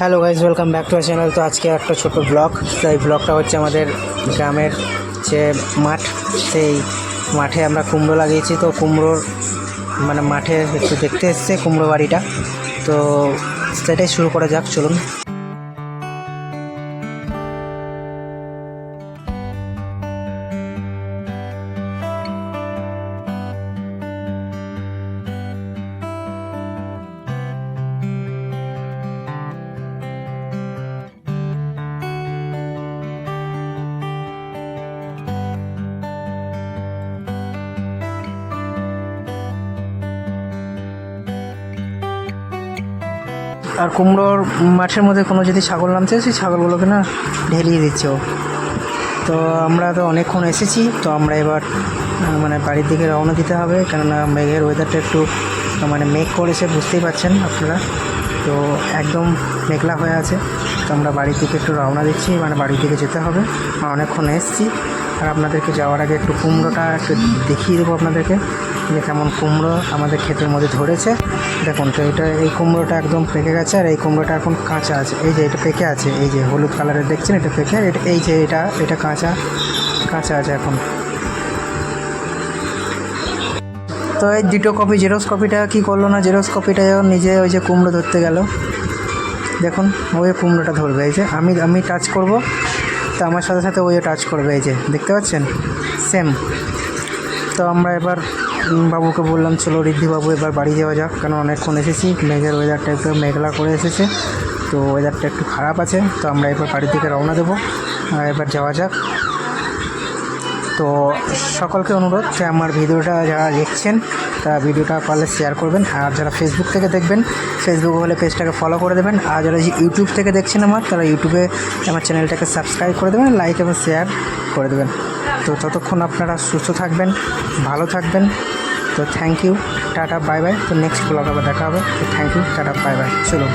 Hello guys welcome back to our channel তো আজকে একটা ছোট ব্লগ তো এই ব্লগটা হচ্ছে আমাদের গ্রামের যে মাঠ, সেই মাঠে আমরা কুমড়ো লাগিয়েছি। তো কুমড়োর মানে মাঠে একটু দেখতে এসছে কুমড়ো বাড়িটা। তো সেটাই শুরু করা যাক, চলুন। আর কুমড়োর মাঠের মধ্যে কোনো যদি ছাগল নামছে, সেই ছাগলগুলোকে না ঢেলিয়ে দিচ্ছে তো আমরা তো অনেকক্ষণ এসেছি, তো আমরা এবার মানে বাড়ির দিকে রওনা দিতে হবে, কেননা মেঘের ওয়েদারটা একটু মানে মেঘ করেছে, বুঝতেই পারছেন আপনারা। তো একদম মেঘলা হয়ে আছে, তো আমরা বাড়ির দিকে একটু রওনা দিচ্ছি মানে বাড়ির দিকে যেতে হবে। অনেকক্ষণ এসেছি, আর আপনাদেরকে যাওয়ার আগে একটু কুমড়োটা একটু দেখিয়ে দেবো আপনাদেরকে। যে কেমন কুমড়ো আমাদের ক্ষেতের মধ্যে ধরেছে। দেখুন তো, এটা, এই কুমড়োটা একদম পেকে গেছে আর এই কুমড়োটা এখন কাঁচা আছে। এই যে এটা পেকে আছে, এই যে হলুদ কালারের দেখছেন, এটা পেকে, এটা, এই যে এটা এটা কাঁচা কাঁচা আছে এখন। তো এই দুটো কপি জেরক্স কপিটা কি করল না জেরক্স কপিটা নিজে ওই যে কুমড়ো ধরতে গেল। দেখুন, ওই কুমড়োটা ধরবে, এই যে আমি আমি টাচ করব, তো আমার সাথে সাথে ওইও টাচ করবে, এই যে, দেখতে পাচ্ছেন? সেম তো আমরা এবার বাবুকে বললাম, চলো ঋদ্ধি বাবু এবার বাড়ি যাওয়া যাক। কারণ অনেকক্ষণ এসেছি, মেঘের ওয়েদারটা একটু মেঘলা করে এসেছে। তো ওয়েদারটা একটু খারাপ আছে, তো আমরা এবার বাড়ি থেকে রওনা দেবো। এবার যাওয়া যাক। তো সকলকে অনুরোধ যে আমার ভিডিওটা যারা দেখছেন, তারা ভিডিওটা পারলে শেয়ার করবেন। আর যারা ফেসবুক থেকে দেখবেন ফেসবুক হলে পেজটাকে ফলো করে দেবেন। আর যারা ইউটিউব থেকে দেখছেন আমার, তারা ইউটিউবে আমার চ্যানেলটাকে সাবস্ক্রাইব করে দেবেন লাইক এবং শেয়ার করে দেবেন। তো ততক্ষণ আপনারা সুস্থ থাকবেন, ভালো থাকবেন। তো thank you tata bye bye তো নেক্সট ব্লগ আবার দেখা হবে. তো thank you tata bye bye চলুন